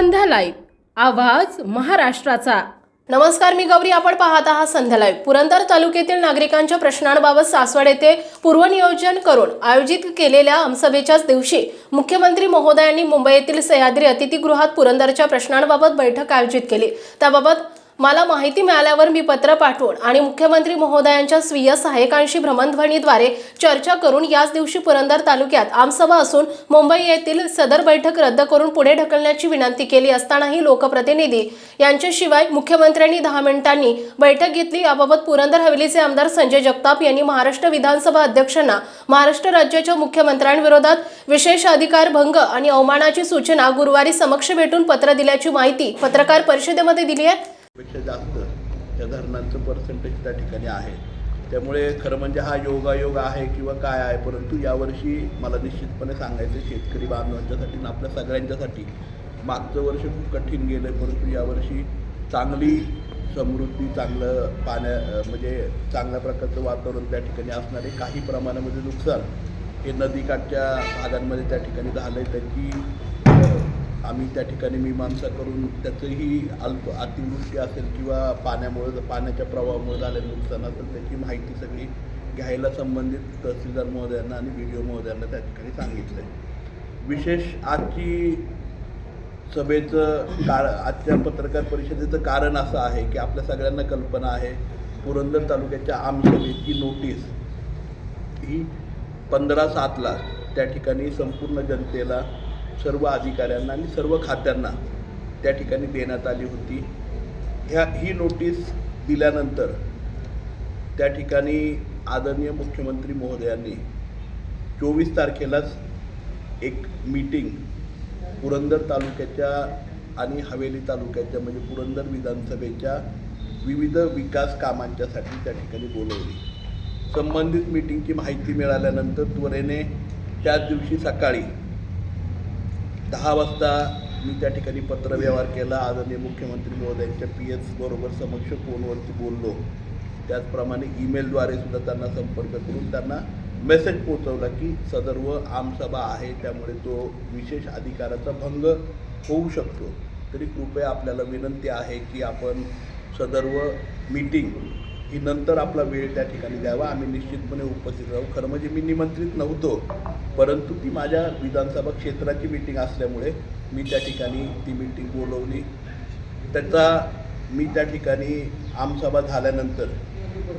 संध्या live. आवाज महाराष्ट्राचा. नमस्कार मी गौरी. आपण पाहत आहात संध्या लाईव्ह. पुरंदर तालुक्यातील नागरिकांच्या प्रश्नांबाबत सासवड येथे पूर्वनियोजन करून आयोजित केलेल्या आमसभेच्याच दिवशी मुख्यमंत्री महोदयांनी मुंबई येथील सह्याद्री अतिथीगृहात पुरंदरच्या प्रश्नांबाबत बैठक आयोजित केली. त्याबाबत मला माहिती मिळाल्यावर मी पत्र पाठवून आणि मुख्यमंत्री महोदयांच्या स्वीय सहाय्यकांशी भ्रमणध्वनीद्वारे चर्चा करून याच दिवशी पुरंदर तालुक्यात आमसभा असून मुंबई येथील सदर बैठक रद्द करून पुढे ढकलण्याची विनंती केली असतानाही लोकप्रतिनिधी यांच्याशिवाय मुख्यमंत्र्यांनी दहा मिनिटांनी बैठक घेतली. याबाबत पुरंदर हवेलीचे आमदार संजय जगताप यांनी महाराष्ट्र विधानसभा अध्यक्षांना महाराष्ट्र राज्याच्या मुख्यमंत्र्यांविरोधात विशेष अधिकार भंग आणि अवमानाची सूचना गुरुवारी समक्ष भेटून पत्र दिल्याची माहिती पत्रकार परिषदेमध्ये दिली आहे. पेक्षा जास्त त्या धरणांचं पर्सेंटेज त्या ठिकाणी आहे. त्यामुळे खरं म्हणजे हा योगायोग आहे किंवा काय आहे परंतु यावर्षी मला निश्चितपणे सांगायचं शेतकरी बांधवांच्यासाठी आणि आपल्या सगळ्यांच्यासाठी मागचं वर्ष खूप कठीण गेलं आहे परंतु यावर्षी चांगली समृद्धी चांगलं पाण्या म्हणजे चांगल्या प्रकारचं वातावरण त्या ठिकाणी असणारे काही प्रमाणामध्ये नुकसान हे नदीकाठच्या भागांमध्ये त्या ठिकाणी झालं आहे त्याची आम्ही त्या ठिकाणी मीमांसा करून त्याचंही अल्प अतिवृष्टी असेल किंवा पाण्यामुळे पाण्याच्या प्रवाहामुळे झालेलं नुकसान असेल त्याची माहिती सगळी घ्यायला संबंधित तहसीलदार महोदयांना आणि बी डी ओ महोदयांना त्या ठिकाणी सांगितलं आहे विशेष आजची सभेचं कार आजच्या पत्रकार परिषदेचं कारण असं आहे की आपल्या सगळ्यांना कल्पना आहे पुरंदर तालुक्याच्या आमसभेची नोटीस ही पंधरा सातला त्या ठिकाणी संपूर्ण जनतेला सर्व अधिकाऱ्यांना आणि सर्व खात्यांना त्या ठिकाणी देण्यात आली होती. ह्या ही नोटीस दिल्यानंतर त्या ठिकाणी आदरणीय मुख्यमंत्री महोदयांनी चोवीस तारखेलाच एक मीटिंग पुरंदर तालुक्याच्या आणि हवेली तालुक्याच्या म्हणजे पुरंदर विधानसभेच्या विविध विकास कामांच्यासाठी त्या ठिकाणी बोलवली. संबंधित मीटिंगची माहिती मिळाल्यानंतर त्वरेने त्याच दिवशी सकाळी दहा वाजता मी त्या ठिकाणी पत्रव्यवहार केला. आदरणीय मुख्यमंत्री महोदयांच्या पी एस बरोबर समक्ष फोनवरती बोललो. त्याचप्रमाणे ईमेलद्वारे सुद्धा त्यांना संपर्क करून त्यांना मेसेज पोचवला की सदर्व आमसभा आहे त्यामुळे तो विशेष अधिकाराचा भंग होऊ शकतो. तरी कृपया आपल्याला विनंती आहे की आपण सदर्व मीटिंग ही नंतर आपला वेळ त्या ठिकाणी द्यावा. आम्ही निश्चितपणे उपस्थित राहू. खरं म्हणजे मी निमंत्रित नव्हतो परंतु ती माझ्या विधानसभा क्षेत्राची मीटिंग असल्यामुळे मी त्या ठिकाणी ती मीटिंग बोलवली. त्याचा मी त्या ठिकाणी आमसभा झाल्यानंतर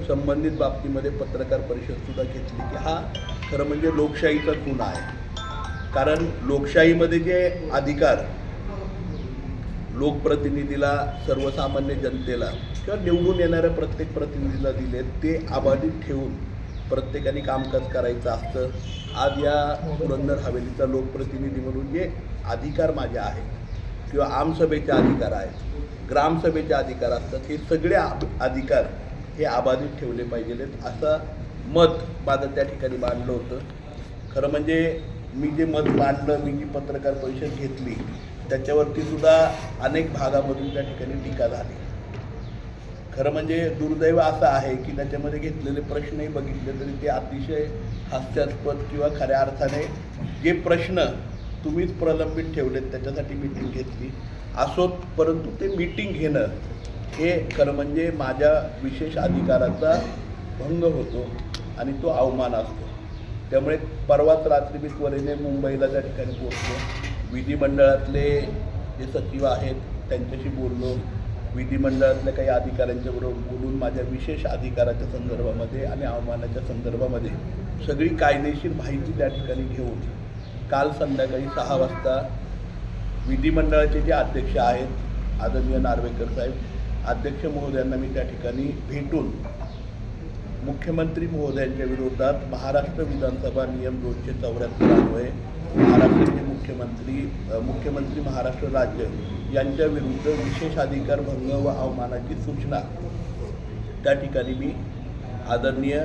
संबंधित बाबतीमध्ये पत्रकार परिषदसुद्धा घेतली की हा खरं म्हणजे लोकशाहीचा खून आहे. कारण लोकशाहीमध्ये जे अधिकार लोकप्रतिनिधीला सर्वसामान्य जनतेला किंवा निवडून येणाऱ्या प्रत्येक प्रतिनिधीला दिले ते अबाधित ठेवून प्रत्येकाने कामकाज करायचं असतं. आज या पुरंदर हवेलीचा लोकप्रतिनिधी म्हणून जे अधिकार माझे आहेत. किंवा आमसभेचे अधिकार आहेत ग्रामसभेचे अधिकार असतात हे सगळे अधिकार हे अबाधित ठेवले पाहिजेत असं मत माझं त्या ठिकाणी मांडलं होतं. खरं म्हणजे मी जे मत मांडलं मी जी पत्रकार परिषद घेतली त्याच्यावरती सुद्धा अनेक भागामधून त्या ठिकाणी टीका झाली. खरं म्हणजे दुर्दैव असं आहे की त्याच्यामध्ये घेतलेले प्रश्नही बघितले तरी ते अतिशय हास्यास्पद किंवा खऱ्या अर्थाने जे प्रश्न तुम्हीच प्रलंबित ठेवलेत त्याच्यासाठी मीटिंग घेतली. असोत परंतु ते मीटिंग घेणं हे खरं म्हणजे माझ्या विशेष अधिकाराचा भंग होतो आणि तो अवमान असतो. त्यामुळे परवाच रात्री मी त्वरेने मुंबईला त्या ठिकाणी पोहोचलो. विधिमंडळातले जे सचिव आहेत त्यांच्याशी बोललो. विधिमंडळातल्या काही अधिकाऱ्यांच्याबरोबर बोलून माझ्या विशेष अधिकाराच्या संदर्भामध्ये आणि अवमानाच्या संदर्भामध्ये सगळी कायदेशीर माहिती त्या ठिकाणी घेऊन काल संध्याकाळी सहा वाजता विधिमंडळाचे जे अध्यक्ष आहेत आदरणीय नार्वेकर साहेब अध्यक्ष महोदयांना मी त्या ठिकाणी भेटून मुख्यमंत्री महोदयांच्या विरोधात महाराष्ट्र विधानसभा नियम दोनशे चौऱ्याहत्तर अन्वये महाराष्ट्राचे मुख्यमंत्री मुख्यमंत्री महाराष्ट्र राज्य यांच्या विरुद्ध विशेष अधिकार भंग व अवमानाची सूचना. त्या ठिकाणी मी आदरणीय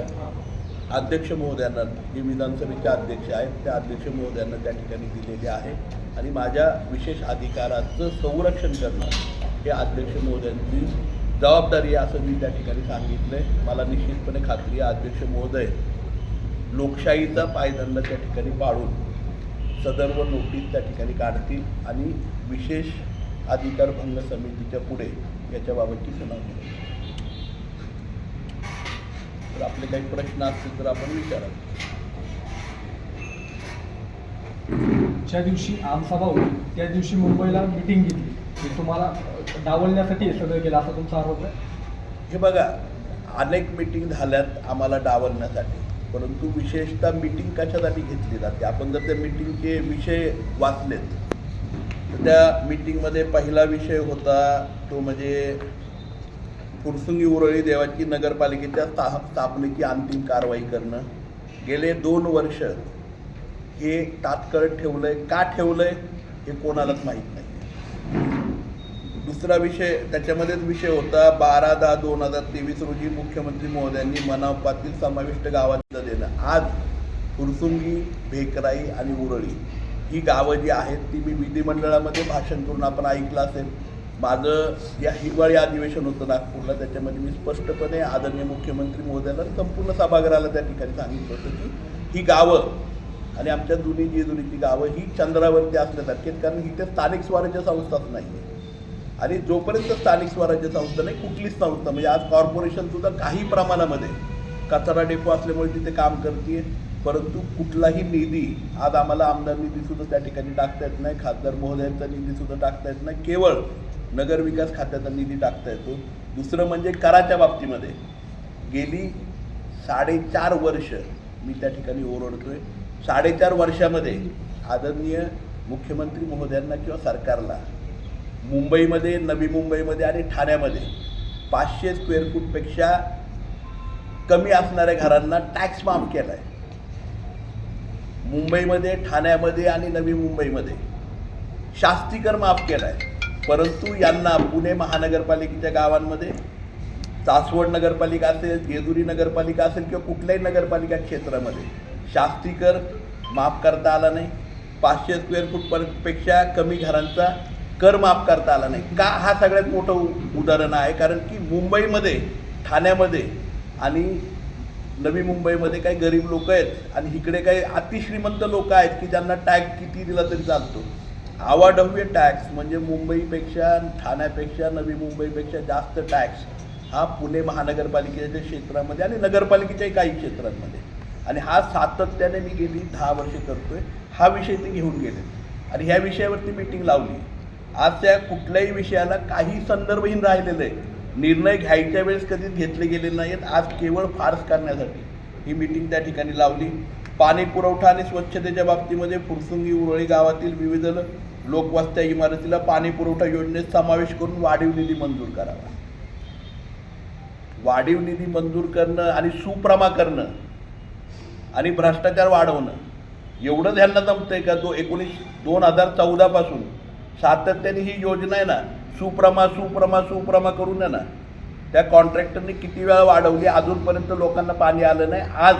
अध्यक्ष महोदयांना जे विधानसभेचे अध्यक्ष आहेत त्या अध्यक्ष महोदयांना त्या ठिकाणी दिलेले आहे आणि माझ्या विशेष अधिकाराचं संरक्षण करणं हे अध्यक्ष महोदयांची जबाबदारी आहे असं मी त्या ठिकाणी सांगितलं आहे मला निश्चितपणे खात्री आहे अध्यक्ष महोदय लोकशाहीचा पायदंड त्या ठिकाणी पाळून सदर्व नोटीस त्या ठिकाणी काढतील आणि विशेष अधिकार भंग समितीच्या पुढे याच्याबाबतची सुनावणी तर आपले काही प्रश्न असतील तर आपण विचारा ज्या दिवशी आमसभा होती त्या दिवशी मुंबईला मिटिंग घेतली. तुम्हाला डावलण्यासाठी हे सगळं केलं असा तुमचा आरोप आहे? हे बघा अनेक मिटिंग झाल्यात आम्हाला डावलण्यासाठी. परंतु विशेषतः मिटिंग कशासाठी घेतली जाते? आपण जर त्या मिटिंगचे विषय वाचलेत तर त्या मिटिंगमध्ये पहिला विषय होता तो म्हणजे फुरसुंगी उरळी देवाची नगरपालिकेच्या स्था स्थापनेची अंतिम कारवाई करणं. गेले दोन वर्ष हे तात्काळ आहे का ठेवलं आहे हे कोणालाच माहीत नाही. दुसरा विषय त्याच्यामध्येच विषय होता बारा दहा दोन हजार तेवीस रोजी मुख्यमंत्री महोदयांनी मनापातील समाविष्ट गावांचं देणं. आज फुरसुंगी भेकराई आणि उरळी ही गावं जी आहेत ती मी विधिमंडळामध्ये भाषण करून आपण ऐकलं असेल. माझं या हिवाळी अधिवेशन होतं नागपूरला त्याच्यामध्ये मी स्पष्टपणे आदरणीय मुख्यमंत्री महोदयाला संपूर्ण सभागृहाला त्या ठिकाणी सांगितलं होतं की ही गावं आणि आमच्या जुनी जी जुनीची गावं ही चंद्रावरती असल्यासारखी आहेत कारण इथे स्थानिक स्वराज्य संस्थाच नाही आहे आणि जोपर्यंत स्थानिक स्वराज्य संस्था नाही कुठलीच संस्था म्हणजे आज कॉर्पोरेशन सुद्धा काही प्रमाणामध्ये कचरा डेपो असल्यामुळे तिथे काम करते परंतु कुठलाही निधी आज आम्हाला आमदार निधी सुद्धा त्या ठिकाणी टाकता येत नाही. खासदार महोदयांचा निधी सुद्धा टाकता येत नाही. केवळ नगर विकास खात्याचा निधी टाकता येतो. दुसरं म्हणजे कराच्या बाबतीमध्ये गेली साडेचार वर्ष मी त्या ठिकाणी ओरडतो आहे साडेचार वर्षामध्ये आदरणीय मुख्यमंत्री महोदयांना किंवा सरकारला मुंबईमध्ये नवी मुंबईमध्ये आणि ठाण्यामध्ये पाचशे स्क्वेअर फूटपेक्षा कमी असणाऱ्या घरांना टॅक्स माफ केला आहे मुंबईमध्ये ठाण्यामध्ये आणि नवी मुंबईमध्ये शास्तीकर माफ केला आहे परंतु यांना पुणे महानगरपालिकेच्या गावांमध्ये चासवड नगरपालिका असेल जेजुरी नगरपालिका असेल किंवा कुठल्याही नगरपालिका क्षेत्रामध्ये शास्तीकर माफ करता आला नाही. पाचशे स्क्वेअर फूटपर्यंतपेक्षा पर- पेक्षा कमी घरांचा कर माफ करता आला नाही. का हा सगळ्यात मोठं उ- उदाहरण आहे? कारण की मुंबईमध्ये ठाण्यामध्ये आणि नवी मुंबईमध्ये काही गरीब लोक आहेत आणि इकडे काही अतिश्रीमंत लोक आहेत की ज्यांना टॅक्स किती दिला तरी चालतो. आवाढव्य टॅक्स म्हणजे मुंबईपेक्षा ठाण्यापेक्षा नवी मुंबईपेक्षा जास्त टॅक्स हा पुणे महानगरपालिकेच्या क्षेत्रामध्ये आणि नगरपालिकेच्याही काही क्षेत्रांमध्ये. आणि हा सातत्याने मी गेली दहा वर्षे करतोय. हा विषय ते घेऊन गेले. आणि ह्या विषयावरती मीटिंग लावली. आज त्या कुठल्याही विषयाला काही संदर्भहीन राहिलेलं आहे. निर्णय घ्यायच्या वेळेस कधीच घेतले गेले नाहीत. आज केवळ फार्स करण्यासाठी ही मीटिंग त्या ठिकाणी लावली. पाणी पुरवठा आणि स्वच्छतेच्या बाबतीमध्ये फुरसुंगी उरळी गावातील विविध लोकवस्त्या इमारतीला पाणी पुरवठा योजनेत समावेश करून वाढीव निधी मंजूर करावा. वाढीव निधी मंजूर करणं आणि सुप्रमा करणं आणि भ्रष्टाचार वाढवणं एवढं ध्यानात जमतंय का? तो एकोणीस दोन हजार चौदापासून सातत्याने ही योजना आहे ना सुप्रमा सुप्रमा सुप्रमा करून आहे ना. त्या कॉन्ट्रॅक्टरने किती वेळा वाढवली अजूनपर्यंत लोकांना पाणी आलं नाही. आज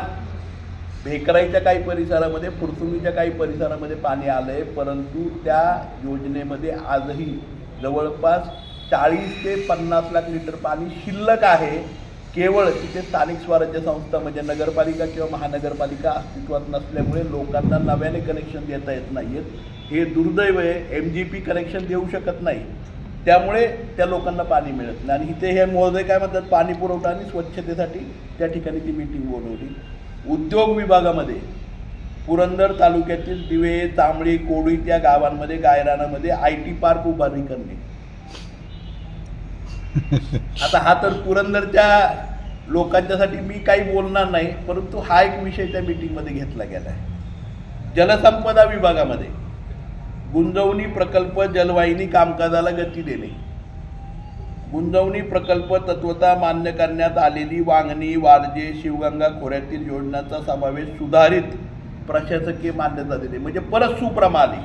भेकराईच्या काही परिसरामध्ये फुरसुंगीच्या काही परिसरामध्ये पाणी आलं आहे परंतु त्या योजनेमध्ये आजही जवळपास चाळीस ते पन्नास लाख लिटर पाणी शिल्लक आहे. केवळ तिथे स्थानिक स्वराज्य संस्था म्हणजे नगरपालिका किंवा महानगरपालिका अस्तित्वात नसल्यामुळे लोकांना नव्याने कनेक्शन देता येत नाही आहेत हे दुर्दैव आहे. एम जी पी कनेक्शन देऊ शकत नाही. त्यामुळे त्या लोकांना पाणी मिळत नाही. आणि इथे हे महोदय काय म्हणतात? पाणी पुरवठा आणि स्वच्छतेसाठी त्या ठिकाणी ती मीटिंग बोलवली. उद्योग विभागामध्ये पुरंदर तालुक्यातील दिवे तांबळी कोडी त्या गावांमध्ये गायरानामध्ये आय टी पार्क उभारणी करणे. आता हा तर पुरंदरच्या लोकांच्यासाठी मी काही बोलणार नाही परंतु हा एक विषय त्या मीटिंगमध्ये घेतला गेला आहे जलसंपदा विभागामध्ये गुंजवणी प्रकल्प जलवाहिनी कामकाजाला गती देणे. गुंजवणी प्रकल्प तत्वता मान्य करण्यात आलेली वांगणी वारजे शिवगंगा खोऱ्यातील योजनांचा समावेश सुधारित प्रशासकीय मान्यता देणे. म्हणजे परत सुप्रमाणे.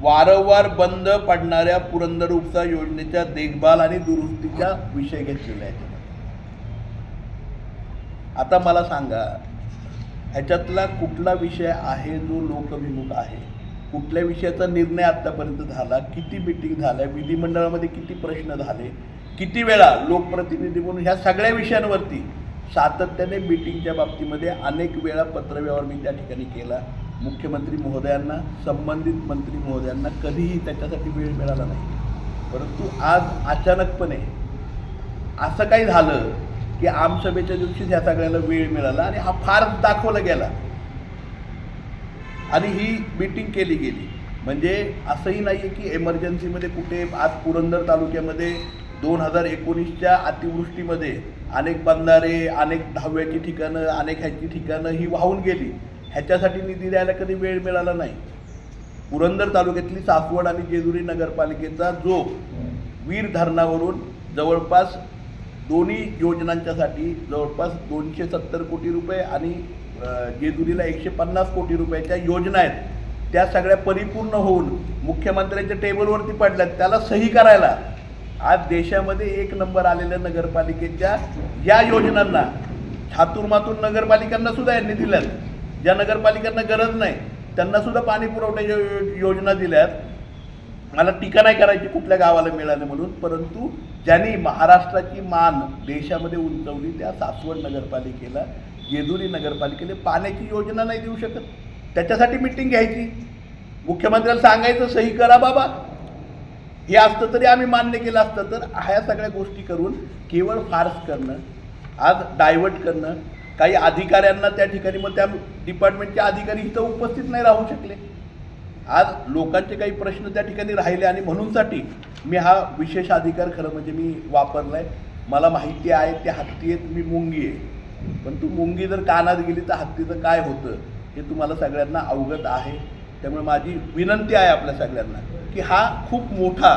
वारंवार बंद पडणाऱ्या पुरंदर उपसा योजनेच्या देखभाल आणि दुरुस्तीचा विषय घेतलेला आहे आता मला सांगा ह्याच्यातला कुठला विषय आहे जो लोकविमुख आहे? कुठल्या विषयाचा निर्णय आत्तापर्यंत झाला? किती मिटिंग झाल्या? विधिमंडळामध्ये किती प्रश्न झाले? किती वेळा लोकप्रतिनिधी म्हणून ह्या सगळ्या विषयांवरती सातत्याने मिटिंगच्या बाबतीमध्ये अनेक वेळा पत्रव्यवहार मी त्या ठिकाणी केला. मुख्यमंत्री महोदयांना संबंधित मंत्री महोदयांना कधीही त्याच्यासाठी वेळ मिळाला नाही. परंतु आज अचानकपणे असं काही झालं की आमसभेच्या दिवशीच ह्या सगळ्याला वेळ मिळाला आणि हा फार दाखवला गेला. आणि ही मीटिंग केली गेली. म्हणजे असंही नाही आहे की एमर्जन्सीमध्ये कुठे आज पुरंदर तालुक्यामध्ये दोन हजार एकोणीसच्या अतिवृष्टीमध्ये अनेक बंधारे अनेक दहाव्याची ठिकाणं अनेक ह्याची ठिकाणं ही वाहून गेली. ह्याच्यासाठी निधी द्यायला कधी वेळ मिळाला नाही. पुरंदर तालुक्यातली सासवड आणि जेजुरी नगरपालिकेचा जो वीर धरणावरून जवळपास दोन्ही योजनांच्यासाठी जवळपास दोनशे सत्तर कोटी रुपये आणि जेजुरीला एकशे पन्नास कोटी रुपयाच्या योजना आहेत. त्या सगळ्या परिपूर्ण होऊन मुख्यमंत्र्यांच्या टेबलवरती पडल्यात. त्याला सही करायला. आज देशामध्ये एक नंबर आलेल्या नगरपालिकेच्या या योजनांना हातूरमातूर नगरपालिकांना सुद्धा यांनी दिल्यात. ज्या नगरपालिकांना गरज नाही त्यांना सुद्धा पाणी पुरवठ्याच्या योजना दिल्यात. मला टीका नाही करायची कुठल्या गावाला मिळाले म्हणून परंतु ज्यांनी महाराष्ट्राची मान देशामध्ये उंचवली त्या सासवड नगरपालिकेला जेजुरी नगरपालिकेने पाण्याची योजना नाही देऊ शकत. त्याच्यासाठी मिटिंग घ्यायची. मुख्यमंत्र्याला सांगायचं सही करा बाबा. हे असतं तरी आम्ही मान्य केलं असतं तर ह्या सगळ्या गोष्टी करून केवळ फार्स करणं आज डायव्हर्ट करणं काही अधिकाऱ्यांना त्या ठिकाणी मग त्या डिपार्टमेंटचे अधिकारी इथं उपस्थित नाही राहू शकले. आज लोकांचे काही प्रश्न त्या ठिकाणी राहिले आणि म्हणूनसाठी मी हा विशेष अधिकार खरं म्हणजे मी वापरला आहे मला माहिती आहे ते हत्ती आहेत मी मुंगी आहे. पण तू मुंगी जर कानात गेली तर हत्तीचं काय होतं हे तुम्हाला सगळ्यांना अवगत आहे. त्यामुळे माझी विनंती आहे आपल्या सगळ्यांना की हा खूप मोठा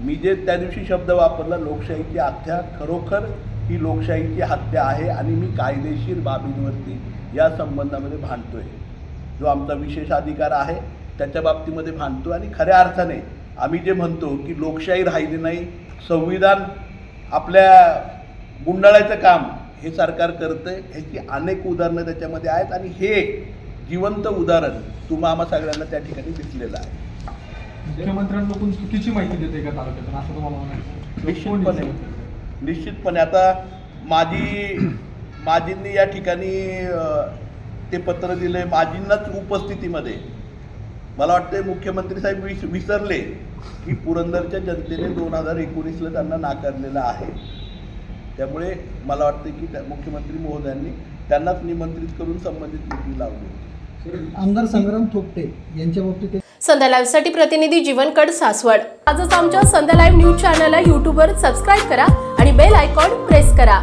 मी जे त्या दिवशी शब्द वापरला लोकशाहीची हत्या खरोखर ही लोकशाहीची हत्या आहे आणि मी कायदेशीर बाबींवरती या संबंधामध्ये भांडतोय. जो आमचा विशेष अधिकार आहे त्याच्या बाबतीमध्ये भांडतो आणि खऱ्या अर्थाने आम्ही जे म्हणतो की लोकशाही राहिली नाही संविधान आपल्या गुंडाळायचं काम हे सरकार करतंय ह्याची अनेक उदाहरणं त्याच्यामध्ये आहेत आणि हे जिवंत उदाहरण तुम्हा आम्हा सगळ्यांना त्या ठिकाणी दिसलेलं आहे. मुख्यमंत्र्यांकडून चुकीची माहिती देते का तालुक्यातून असं तुम्हाला म्हणायचं निश्चितपणे. निश्चितपणे. आता माझी माझींनी या ठिकाणी ते पत्र दिले माझींनाच उपस्थितीमध्ये मला वाटतं मुख्यमंत्री साहेब विस विसरले की पुरंदरच्या जनतेने दोन हजार एकोणीसला त्यांना नाकारलेलं आहे. त्यामुळे मला वाटतं की त्या मुख्यमंत्री महोदयांनी त्यांनाच निमंत्रित करून संबंधित मीटिंग लावली. आमदार संग्राम थोपटे यांच्या बाबतीत संध्या लाईव्हसाठी प्रतिनिधी जीवनकड सासवड. आजच आमच्या संध्या लाईव्ह न्यूज चॅनलला यूट्यूबवर सबस्क्राईब करा आणि बेल आयकॉन प्रेस करा.